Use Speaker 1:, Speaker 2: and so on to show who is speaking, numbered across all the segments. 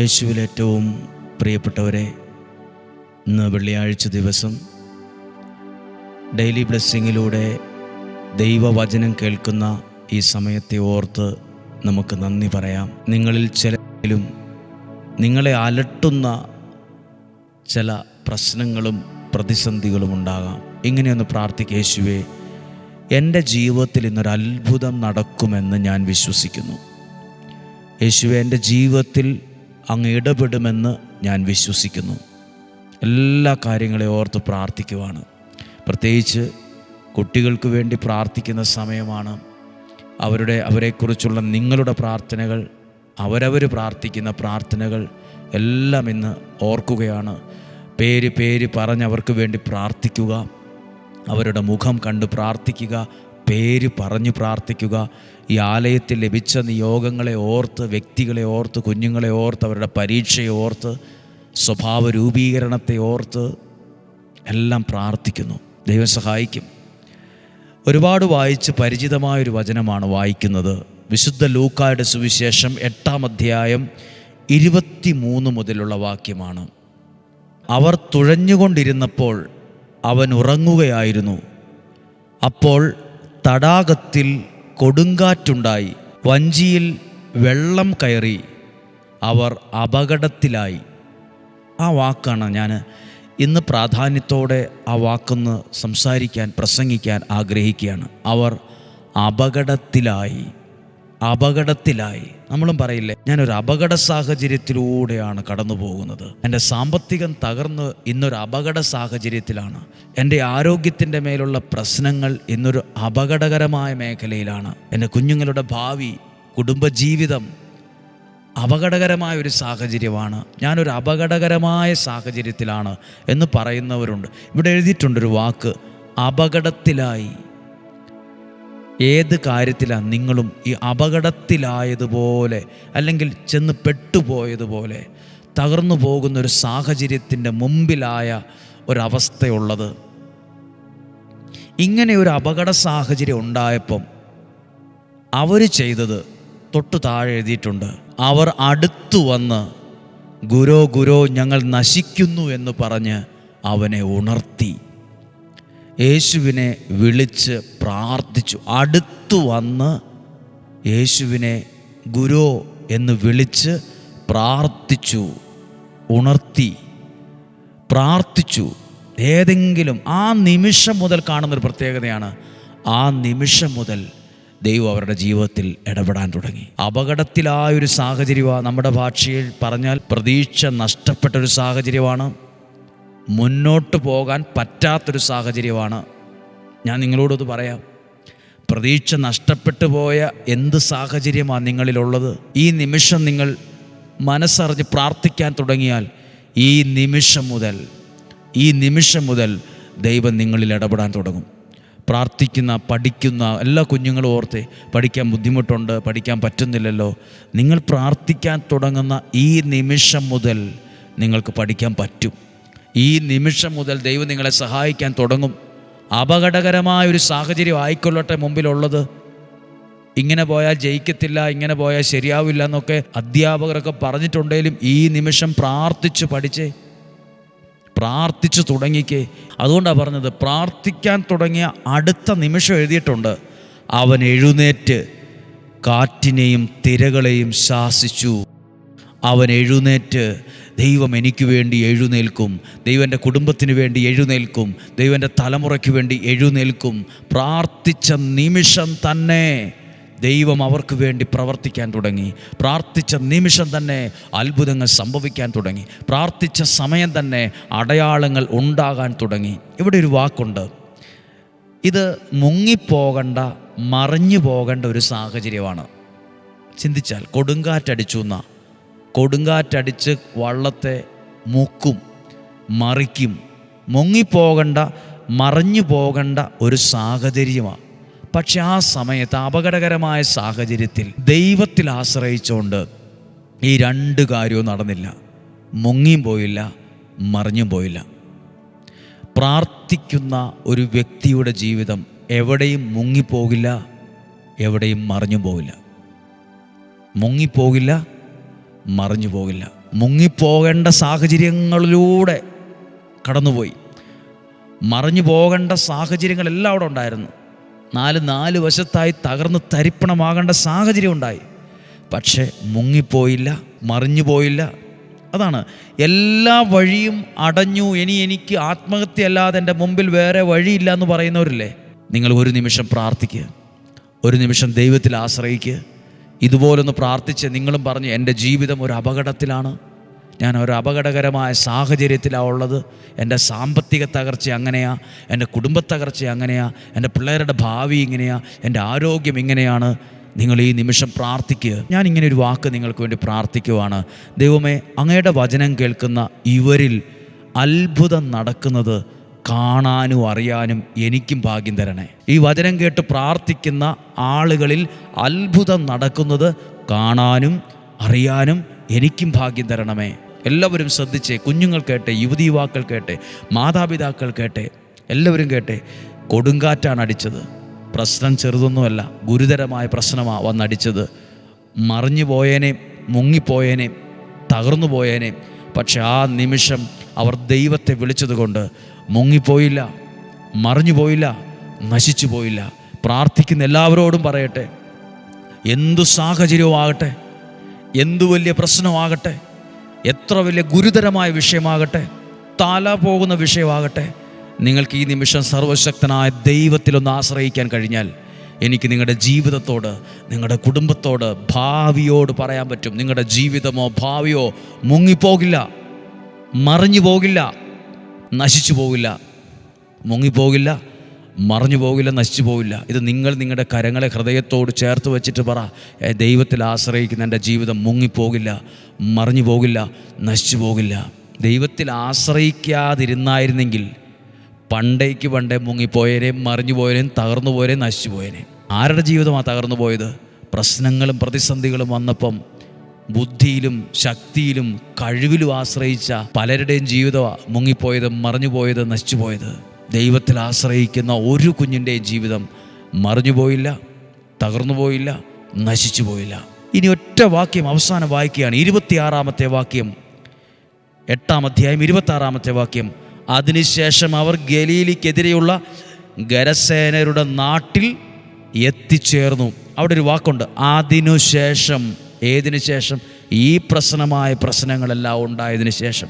Speaker 1: യേശുവിൽ ഏറ്റവും പ്രിയപ്പെട്ടവരെ ഇന്ന് വെള്ളിയാഴ്ച ദിവസം ഡെയിലി ബ്ലെസ്സിങ്ങിലൂടെ ദൈവവചനം കേൾക്കുന്ന ഈ സമയത്തെ ഓർത്ത് നമുക്ക് നന്ദി പറയാം. നിങ്ങളിൽ ചിലരും നിങ്ങളെ അലട്ടുന്ന ചില പ്രശ്നങ്ങളും പ്രതിസന്ധികളും ഉണ്ടാകാം. ഇങ്ങനെയൊന്ന് പ്രാർത്ഥിക്കുക യേശുവേ എന്റെ ജീവിതത്തിൽ ഇന്നൊരു അത്ഭുതം നടക്കുമെന്ന് ഞാൻ വിശ്വസിക്കുന്നു. യേശുവെ എന്റെ ജീവിതത്തിൽ അങ്ങ് ഇടപെടുമെന്ന് ഞാൻ വിശ്വസിക്കുന്നു. എല്ലാ കാര്യങ്ങളെ ഓർത്ത് പ്രാർത്ഥിക്കുവാണ്. പ്രത്യേകിച്ച് കുട്ടികൾക്ക് വേണ്ടി പ്രാർത്ഥിക്കുന്ന സമയമാണ് അവരുടെ അവരെക്കുറിച്ചുള്ള നിങ്ങളുടെ പ്രാർത്ഥനകൾ അവരവർ പ്രാർത്ഥിക്കുന്ന പ്രാർത്ഥനകൾ എല്ലാം ഇന്ന് ഓർക്കുകയാണ്. പേര് പേര് പറഞ്ഞ് അവർക്ക് വേണ്ടി പ്രാർത്ഥിക്കുക അവരുടെ മുഖം കണ്ട് പ്രാർത്ഥിക്കുക പേര് പറഞ്ഞു പ്രാർത്ഥിക്കുക. ഈ ആലയത്തിൽ ലഭിച്ച നിയോഗങ്ങളെ ഓർത്ത് വ്യക്തികളെ ഓർത്ത് കുഞ്ഞുങ്ങളെ ഓർത്ത് അവരുടെ പരീക്ഷയെ ഓർത്ത് സ്വഭാവ രൂപീകരണത്തെ ഓർത്ത് എല്ലാം പ്രാർത്ഥിക്കുന്നു. ദൈവം സഹായിക്കും. ഒരുപാട് വായിച്ച് പരിചിതമായൊരു വചനമാണ് വായിക്കുന്നത്. വിശുദ്ധ ലൂക്കായുടെ സുവിശേഷം എട്ടാം അധ്യായം ഇരുപത്തി മൂന്ന് മുതലുള്ള വാക്യമാണ്. അവർ തുഴഞ്ഞുകൊണ്ടിരുന്നപ്പോൾ അവൻ ഉറങ്ങുകയായിരുന്നു. അപ്പോൾ തടാകത്തിൽ കൊടുങ്കാറ്റുണ്ടായി. വഞ്ചിയിൽ വെള്ളം കയറി അവർ അപകടത്തിലായി. ആ വാക്കാണ് ഞാൻ ഇന്ന് പ്രാധാന്യത്തോടെ ആ വാക്കൊന്ന് സംസാരിക്കാൻ പ്രസംഗിക്കാൻ ആഗ്രഹിക്കുകയാണ്. അവർ അപകടത്തിലായി. അപകടത്തിലായി. നമ്മളും പറയില്ലേ ഞാനൊരു അപകട സാഹചര്യത്തിലൂടെയാണ് കടന്നു പോകുന്നത്. എന്റെ സാമ്പത്തികം തകർന്ന് ഇന്നൊരു അപകട സാഹചര്യത്തിലാണ്. എന്റെ ആരോഗ്യത്തിന്റെ മേലുള്ള പ്രശ്നങ്ങൾ ഇന്നൊരു അപകടകരമായ മേഖലയിലാണ്. എന്റെ കുഞ്ഞുങ്ങളുടെ ഭാവി കുടുംബജീവിതം അപകടകരമായ ഒരു സാഹചര്യമാണ്. ഞാനൊരു അപകടകരമായ സാഹചര്യത്തിലാണ് എന്ന് പറയുന്നവരുണ്ട്. ഇവിടെ എഴുതിയിട്ടുണ്ടൊരു വാക്ക് അപകടത്തിലായി. ഏത് കാര്യത്തിലാണ് നിങ്ങളും ഈ അപകടത്തിലായതുപോലെ അല്ലെങ്കിൽ ചെന്ന് പെട്ടുപോയതുപോലെ തകർന്നു പോകുന്ന ഒരു സാഹചര്യത്തിന്റെ മുമ്പിലായ ഒരവസ്ഥയുള്ളത്. ഇങ്ങനെ ഒരു അപകട സാഹചര്യം ഉണ്ടായപ്പം അവർ ചെയ്തത് തൊട്ടു താഴെ എഴുതിയിട്ടുണ്ട്. അവർ അടുത്തു വന്ന് ഗുരോ ഗുരോ ഞങ്ങൾ നശിക്കുന്നു എന്ന് പറഞ്ഞ് അവനെ ഉണർത്തി. യേശുവിനെ വിളിച്ച് പ്രാർത്ഥിച്ചു. അടുത്തു വന്ന് യേശുവിനെ ഗുരു എന്ന് വിളിച്ച് പ്രാർത്ഥിച്ചു ഉണർത്തി. പ്രാർത്ഥിച്ചു. ഏതെങ്കിലും ആ നിമിഷം മുതൽ കാണുന്നൊരു പ്രത്യേകതയാണ് ആ നിമിഷം മുതൽ ദൈവം അവരുടെ ജീവിതത്തിൽ ഇടപെടാൻ തുടങ്ങി. അപകടത്തിലായൊരു സാഹചര്യമാണ് നമ്മുടെ ഭാഷയിൽ പറഞ്ഞാൽ പ്രതീക്ഷ നഷ്ടപ്പെട്ട ഒരു സാഹചര്യമാണ്. മുന്നോട്ട് പോകാൻ പറ്റാത്തൊരു സാഹചര്യമാണ്. ഞാൻ നിങ്ങളോടത് പറയാം. പ്രതീക്ഷ നഷ്ടപ്പെട്ടു പോയ എന്ത് സാഹചര്യമാണ് നിങ്ങളിലുള്ളത്? ഈ നിമിഷം നിങ്ങൾ മനസ്സറിഞ്ഞ് പ്രാർത്ഥിക്കാൻ തുടങ്ങിയാൽ ഈ നിമിഷം മുതൽ ഈ നിമിഷം മുതൽ ദൈവം നിങ്ങളിൽ ഇടപെടാൻ തുടങ്ങും. പ്രാർത്ഥിക്കുന്ന പഠിക്കുന്ന എല്ലാ കുഞ്ഞുങ്ങളും ഓർത്ത് പഠിക്കാൻ ബുദ്ധിമുട്ടുണ്ട് പഠിക്കാൻ പറ്റുന്നില്ലല്ലോ. നിങ്ങൾ പ്രാർത്ഥിക്കാൻ തുടങ്ങുന്ന ഈ നിമിഷം മുതൽ നിങ്ങൾക്ക് പഠിക്കാൻ പറ്റും. ഈ നിമിഷം മുതൽ ദൈവം നിങ്ങളെ സഹായിക്കാൻ തുടങ്ങും. അപകടകരമായ ഒരു സാഹചര്യം ആയിക്കൊള്ളട്ടെ മുമ്പിലുള്ളത്. ഇങ്ങനെ പോയാൽ ജയിക്കത്തില്ല ഇങ്ങനെ പോയാൽ ശരിയാവില്ല എന്നൊക്കെ അധ്യാപകരൊക്കെ പറഞ്ഞിട്ടുണ്ടെങ്കിലും ഈ നിമിഷം പ്രാർത്ഥിച്ച് പഠിച്ചേ. പ്രാർത്ഥിച്ചു തുടങ്ങിക്കേ. അതുകൊണ്ടാണ് പറഞ്ഞത് പ്രാർത്ഥിക്കാൻ തുടങ്ങിയ അടുത്ത നിമിഷം എഴുതിയിട്ടുണ്ട്. അവൻ എഴുന്നേറ്റ് കാറ്റിനെയും തിരകളെയും ശാസിച്ചു. അവൻ എഴുന്നേറ്റ് ദൈവം എനിക്ക് വേണ്ടി എഴുന്നേൽക്കും. ദൈവന്റെ കുടുംബത്തിന് വേണ്ടി എഴുന്നേൽക്കും. ദൈവന്റെ തലമുറയ്ക്ക് വേണ്ടി എഴുന്നേൽക്കും. പ്രാർത്ഥിച്ച നിമിഷം തന്നെ ദൈവം അവർക്ക് വേണ്ടി പ്രവർത്തിക്കാൻ തുടങ്ങി. പ്രാർത്ഥിച്ച നിമിഷം തന്നെ അത്ഭുതങ്ങൾ സംഭവിക്കാൻ തുടങ്ങി. പ്രാർത്ഥിച്ച സമയം തന്നെ അടയാളങ്ങൾ ഉണ്ടാകാൻ തുടങ്ങി. ഇവിടെ ഒരു വാക്കുണ്ട്. ഇത് മുങ്ങിപ്പോകണ്ട മറിഞ്ഞു പോകേണ്ട ഒരു സാഹചര്യമാണ്. ചിന്തിച്ചാൽ കൊടുങ്കാറ്റടിച്ചു എന്ന. കൊടുങ്കാറ്റടിച്ച് വള്ളത്തെ മുക്കും മറിക്കും. മുങ്ങിപ്പോകണ്ട മറിഞ്ഞു പോകേണ്ട ഒരു സാഹചര്യമാണ്. പക്ഷെ ആ സമയത്ത് അപകടകരമായ സാഹചര്യത്തിൽ ദൈവത്തിൽ ആശ്രയിച്ചുകൊണ്ട് ഈ രണ്ട് കാര്യവും നടന്നില്ല. മുങ്ങിയും പോയില്ല മറിഞ്ഞും പോയില്ല. പ്രാർത്ഥിക്കുന്ന ഒരു വ്യക്തിയുടെ ജീവിതം എവിടെയും മുങ്ങിപ്പോകില്ല എവിടെയും മറിഞ്ഞു പോകില്ല. മുങ്ങിപ്പോകില്ല മറിഞ്ഞു പോകില്ല. മുങ്ങിപ്പോകേണ്ട സാഹചര്യങ്ങളിലൂടെ കടന്നുപോയി. മറിഞ്ഞു പോകേണ്ട സാഹചര്യങ്ങളെല്ലാം അവിടെ ഉണ്ടായിരുന്നു. നാല് നാല് വശത്തായി തകർന്ന് തരിപ്പണമാകേണ്ട സാഹചര്യം ഉണ്ടായി. പക്ഷേ മുങ്ങിപ്പോയില്ല മറിഞ്ഞു പോയില്ല. അതാണ്. എല്ലാ വഴിയും അടഞ്ഞു ഇനി എനിക്ക് ആത്മഹത്യ അല്ലാതെ എന്റെ മുമ്പിൽ വേറെ വഴിയില്ല എന്ന് പറയുന്നവരില്ലേ? നിങ്ങൾ ഒരു നിമിഷം പ്രാർത്ഥിക്കുക. ഒരു നിമിഷം ദൈവത്തിൽ ആശ്രയിക്കുക. ഇതുപോലൊന്ന് പ്രാർത്ഥിച്ച് നിങ്ങളും പറഞ്ഞു എന്റെ ജീവിതം ഒരു അപകടത്തിലാണ്. ഞാൻ ഒരു അപകടകരമായ സാഹചര്യത്തിലാണ് ഉള്ളത്. എന്റെ സാമ്പത്തിക തകർച്ച അങ്ങനെയാ. എന്റെ കുടുംബ തകർച്ച അങ്ങനെയാ. എന്റെ പിള്ളേരുടെ ഭാവി ഇങ്ങനെയാ. എന്റെ ആരോഗ്യം ഇങ്ങനെയാണ്. നിങ്ങൾ ഈ നിമിഷം പ്രാർത്ഥിക്കുക. ഞാൻ ഇങ്ങനെ ഒരു വാക്ക് നിങ്ങൾക്ക് വേണ്ടി പ്രാർത്ഥിക്കുവാണ്. ദൈവമേ അങ്ങയുടെ വചനം കേൾക്കുന്ന ഇവരിൽ അത്ഭുതം നടക്കുന്നത് കാണാനും അറിയാനും എനിക്കും ഭാഗ്യം തരണേ. ഈ വചനം കേട്ട് പ്രാർത്ഥിക്കുന്ന ആളുകളിൽ അത്ഭുതം നടക്കുന്നത് കാണാനും അറിയാനും എനിക്കും ഭാഗ്യം തരണമേ. എല്ലാവരും ശ്രദ്ധിച്ചേ കുഞ്ഞുങ്ങൾ കേട്ടെ യുവതി യുവാക്കൾ കേട്ടെ മാതാപിതാക്കൾ കേട്ടെ എല്ലാവരും കേട്ടെ കൊടുങ്കാറ്റാണ് അടിച്ചത്. പ്രശ്നം ചെറുതൊന്നുമല്ല ഗുരുതരമായ പ്രശ്നമാണ് വന്നടിച്ചത്. മറിഞ്ഞു പോയേനെ മുങ്ങിപ്പോയേനെ തകർന്നു പോയേനെ പക്ഷെ ആ നിമിഷം അവർ ദൈവത്തെ വിളിച്ചതുകൊണ്ട് മുങ്ങിപ്പോയില്ല മറിഞ്ഞു പോയില്ല നശിച്ചു പോയില്ല. പ്രാർത്ഥിക്കുന്ന എല്ലാവരോടും പറയട്ടെ. എന്തു സാഹചര്യവും ആകട്ടെ എന്തു വലിയ പ്രശ്നമാകട്ടെ എത്ര വലിയ ഗുരുതരമായ വിഷയമാകട്ടെ തല പോകുന്ന വിഷയമാകട്ടെ നിങ്ങൾക്ക് ഈ നിമിഷം സർവശക്തനായ ദൈവത്തിലൊന്ന് ആശ്രയിക്കാൻ കഴിഞ്ഞാൽ എനിക്ക് നിങ്ങളുടെ ജീവിതത്തോട് നിങ്ങളുടെ കുടുംബത്തോട് ഭാവിയോട് പറയാൻ പറ്റും. നിങ്ങളുടെ ജീവിതമോ ഭാവിയോ മുങ്ങിപ്പോകില്ല മറിഞ്ഞു പോകില്ല. നശിച്ചു പോകില്ല. മുങ്ങിപ്പോകില്ല മറിഞ്ഞു പോകില്ല നശിച്ചു പോകില്ല ഇത് നിങ്ങൾ നിങ്ങളുടെ കരങ്ങളെ ഹൃദയത്തോട് ചേർത്ത് വെച്ചിട്ട് പറ. ദൈവത്തിൽ ആശ്രയിക്കുന്ന എന്റെ ജീവിതം മുങ്ങിപ്പോകില്ല മറിഞ്ഞു പോകില്ല നശിച്ചു പോകില്ല. ദൈവത്തിൽ ആശ്രയിക്കാതിരുന്നായിരുന്നെങ്കിൽ പണ്ടേക്ക് പണ്ടേ മുങ്ങിപ്പോയവരെയും മറിഞ്ഞു പോയവരെയും തകർന്നു പോയവരെയും നശിച്ചു പോയവരെയും ആരുടെ ജീവിതമാണ് തകർന്നു പോയത്? പ്രശ്നങ്ങളും പ്രതിസന്ധികളും വന്നപ്പം ബുദ്ധിയിലും ശക്തിയിലും കഴിവിലും ആശ്രയിച്ച പലരുടെയും ജീവിതമാണ് മുങ്ങിപ്പോയത് മറിഞ്ഞു പോയത് നശിച്ചു പോയത് ദൈവത്തിൽ ആശ്രയിക്കുന്ന ഒരു കുഞ്ഞിന്റെയും ജീവിതം മറിഞ്ഞു പോയില്ല തകർന്നു പോയില്ല നശിച്ചു പോയില്ല ഇനി ഒറ്റ വാക്യം അവസാനം വായിക്കുകയാണ്. ഇരുപത്തിയാറാമത്തെ വാക്യം എട്ടാം അധ്യായം ഇരുപത്തി ആറാമത്തെ വാക്യം. അതിനുശേഷം അവർ ഗലീലിക്കെതിരെയുള്ള ഗരസേനരുടെ നാട്ടിൽ എത്തിച്ചേർന്നു. അവിടെ ഒരു വാക്കുണ്ട് അതിനുശേഷം ഏതിനു ശേഷം? ഈ പ്രശ്നമായ പ്രശ്നങ്ങളെല്ലാം ഉണ്ടായതിനു ശേഷം.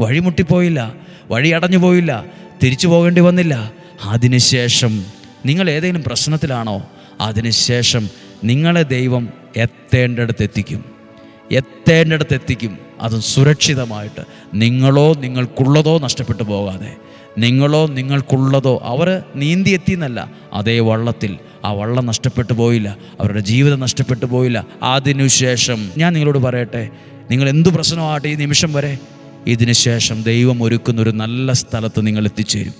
Speaker 1: വഴിമുട്ടിപ്പോയില്ല വഴി അടഞ്ഞു പോയില്ല തിരിച്ചു പോകേണ്ടി വന്നില്ല. അതിനുശേഷം നിങ്ങൾ ഏതെങ്കിലും പ്രശ്നത്തിലാണോ അതിനുശേഷം നിങ്ങളെ ദൈവം എത്തേണ്ടടുത്ത് എത്തിക്കും എത്തേണ്ടടുത്ത് എത്തിക്കും അതും സുരക്ഷിതമായിട്ട്. നിങ്ങളോ നിങ്ങൾക്കുള്ളതോ നഷ്ടപ്പെട്ടു പോകാതെ. നിങ്ങളോ നിങ്ങൾക്കുള്ളതോ അവർ നീന്തി എത്തിയെന്നല്ല അതേ വള്ളത്തിൽ ആ വള്ളം നഷ്ടപ്പെട്ടു പോയില്ല. അവരുടെ ജീവിതം നഷ്ടപ്പെട്ടു പോയില്ല. അതിനുശേഷം ഞാൻ നിങ്ങളോട് പറയട്ടെ നിങ്ങൾ എന്തു പ്രശ്നമാകട്ടെ ഈ നിമിഷം വരെ? ഇതിനുശേഷം ദൈവം ഒരുക്കുന്ന ഒരു നല്ല സ്ഥലത്ത് നിങ്ങൾ എത്തിച്ചേരും.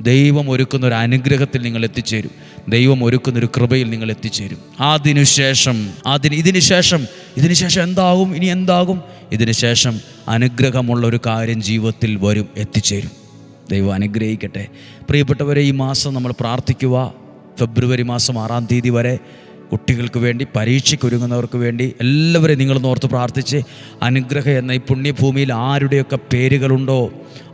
Speaker 1: ദൈവം ഒരുക്കുന്ന ഒരു അനുഗ്രഹത്തിൽ നിങ്ങൾ എത്തിച്ചേരും. ദൈവം ഒരുക്കുന്ന ഒരു കൃപയിൽ നിങ്ങൾ എത്തിച്ചേരും. അതിനുശേഷം അതിന് ഇതിനുശേഷം ഇതിനുശേഷം ഇതിന് ശേഷം എന്താകും? ഇനി എന്താകും? ഇതിനുശേഷം അനുഗ്രഹമുള്ള ഒരു കാര്യം ജീവിതത്തിൽ വരും എത്തിച്ചേരും. ദൈവം അനുഗ്രഹിക്കട്ടെ. പ്രിയപ്പെട്ടവരെ ഈ മാസം നമ്മൾ പ്രാർത്ഥിക്കുക. ഫെബ്രുവരി മാസം ആറാം തീയതി വരെ കുട്ടികൾക്ക് വേണ്ടി പരീക്ഷയ്ക്ക് ഒരുങ്ങുന്നവർക്ക് വേണ്ടി എല്ലാവരെയും നിങ്ങൾ ഓർത്ത് പ്രാർത്ഥിച്ച് അനുഗ്രഹം എന്ന ഈ പുണ്യഭൂമിയിൽ ആരുടെയൊക്കെ പേരുകളുണ്ടോ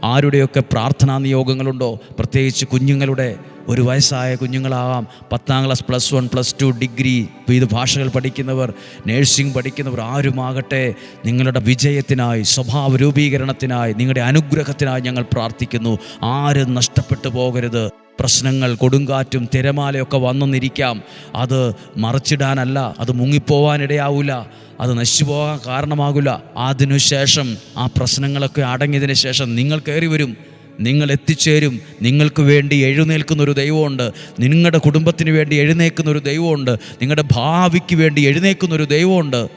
Speaker 1: ആരുടെയൊക്കെ പ്രാർത്ഥനാ നിയോഗങ്ങളുണ്ടോ പ്രത്യേകിച്ച് കുഞ്ഞുങ്ങളുടെ ഒരു വയസ്സായ കുഞ്ഞുങ്ങളാകാം പത്താം class plus one plus two degree വിവിധ ഭാഷകൾ പഠിക്കുന്നവർ നേഴ്സിംഗ് പഠിക്കുന്നവർ ആരുമാകട്ടെ നിങ്ങളുടെ വിജയത്തിനായി സ്വഭാവ രൂപീകരണത്തിനായി നിങ്ങളുടെ അനുഗ്രഹത്തിനായി ഞങ്ങൾ പ്രാർത്ഥിക്കുന്നു. ആരും നഷ്ടപ്പെട്ടു പോകരുത്. പ്രശ്നങ്ങൾ കൊടുങ്കാറ്റും തിരമാലയൊക്കെ വന്നെന്നിരിക്കാം. അത് മറച്ചിടാനല്ല അത് മുങ്ങിപ്പോവാനിടയാവില്ല അത് നശിച്ചു പോകാൻ കാരണമാകില്ല അതിനുശേഷം ആ പ്രശ്നങ്ങളൊക്കെ അടങ്ങിയതിന് ശേഷം നിങ്ങൾ കയറി വരും നിങ്ങൾ എത്തിച്ചേരും. നിങ്ങൾക്ക് വേണ്ടി എഴുന്നേൽക്കുന്ന ഒരു ദൈവമുണ്ട്. നിങ്ങളുടെ കുടുംബത്തിന് വേണ്ടി എഴുന്നേൽക്കുന്ന ഒരു ദൈവമുണ്ട്. നിങ്ങളുടെ ഭാവിക്ക് വേണ്ടി എഴുന്നേൽക്കുന്ന ഒരു ദൈവമുണ്ട്.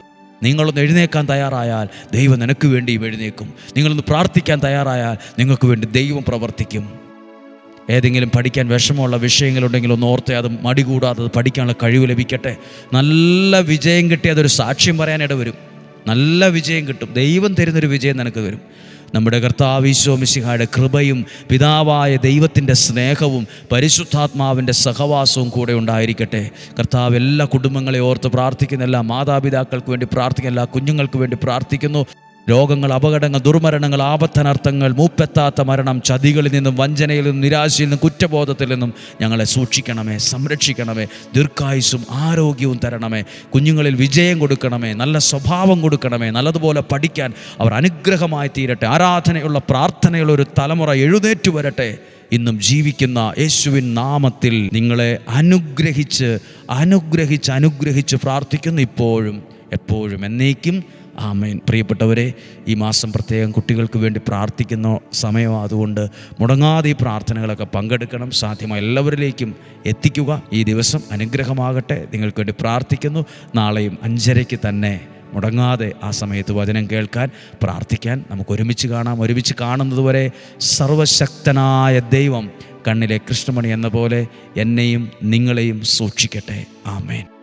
Speaker 1: നിങ്ങളൊന്ന് എഴുന്നേക്കാൻ തയ്യാറായാൽ ദൈവം നിനക്ക് വേണ്ടിയും എഴുന്നേക്കും നിങ്ങളൊന്ന് പ്രാർത്ഥിക്കാൻ തയ്യാറായാൽ നിങ്ങൾക്ക് വേണ്ടി ദൈവം പ്രവർത്തിക്കും. ഏതെങ്കിലും പഠിക്കാൻ വിഷമമുള്ള വിഷയങ്ങളുണ്ടെങ്കിൽ ഒന്ന് ഓർത്തേ അത് മടി കൂടാതെ അത് പഠിക്കാനുള്ള കഴിവ് ലഭിക്കട്ടെ. നല്ല വിജയം കിട്ടി അതൊരു സാക്ഷ്യം പറയാനിട വരും. നല്ല വിജയം കിട്ടും. ദൈവം തരുന്നൊരു വിജയം നിനക്ക് വരും. നമ്മുടെ കർത്താവിശ്വമിശിഹായുടെ കൃപയും പിതാവായ ദൈവത്തിന്റെ സ്നേഹവും പരിശുദ്ധാത്മാവിന്റെ സഹവാസവും കൂടെ ഉണ്ടായിരിക്കട്ടെ. കർത്താവ് എല്ലാ കുടുംബങ്ങളെ ഓർത്ത് പ്രാർത്ഥിക്കുന്ന എല്ലാ മാതാപിതാക്കൾക്ക് വേണ്ടി പ്രാർത്ഥിക്കുന്ന എല്ലാ കുഞ്ഞുങ്ങൾക്ക് വേണ്ടി പ്രാർത്ഥിക്കുന്നു. രോഗങ്ങൾ അപകടങ്ങൾ ദുർമരണങ്ങൾ ആപത്തനർത്ഥങ്ങൾ മൂപ്പെത്താത്ത മരണം ചതികളിൽ നിന്നും വഞ്ചനയിൽ നിന്നും നിരാശയിൽ നിന്നും കുറ്റബോധത്തിൽ നിന്നും ഞങ്ങളെ സൂക്ഷിക്കണമേ സംരക്ഷിക്കണമേ ദീർഘായുസും ആരോഗ്യവും തരണമേ കുഞ്ഞുങ്ങളിൽ വിജയം കൊടുക്കണമേ നല്ല സ്വഭാവം കൊടുക്കണമേ നല്ലതുപോലെ പഠിക്കാൻ അവർ അനുഗ്രഹമായി തീരട്ടെ ആരാധനയുള്ള പ്രാർത്ഥനയുള്ള ഒരു തലമുറ എഴുന്നേറ്റു വരട്ടെ. ഇന്നും ജീവിക്കുന്ന യേശുവിൻ നാമത്തിൽ നിങ്ങളെ അനുഗ്രഹിച്ച് അനുഗ്രഹിച്ച് അനുഗ്രഹിച്ച് പ്രാർത്ഥിക്കുന്നു ഇപ്പോഴും എപ്പോഴും. എന്നേക്കും ആമേൻ. പ്രിയപ്പെട്ടവരെ ഈ മാസം പ്രത്യേകം കുട്ടികൾക്ക് വേണ്ടി പ്രാർത്ഥിക്കുന്ന സമയം അതുകൊണ്ട് മുടങ്ങാതെ ഈ പ്രാർത്ഥനകളൊക്കെ പങ്കെടുക്കണം. സാധ്യമായ എല്ലാവരിലേക്കും എത്തിക്കുക. ഈ ദിവസം അനുഗ്രഹമാകട്ടെ. നിങ്ങൾക്ക് വേണ്ടി പ്രാർത്ഥിക്കുന്നു. നാളെയും അഞ്ചരയ്ക്ക് തന്നെ മുടങ്ങാതെ ആ സമയത്ത് വചനം കേൾക്കാൻ പ്രാർത്ഥിക്കാൻ നമുക്ക് ഒരുമിച്ച് കാണാം. ഒരുമിച്ച് കാണുന്നതുവരെ സർവശക്തനായ ദൈവം കണ്ണിലെ കൃഷ്ണമണി എന്ന പോലെ എന്നെയും നിങ്ങളെയും സൂക്ഷിക്കട്ടെ. ആമേൻ.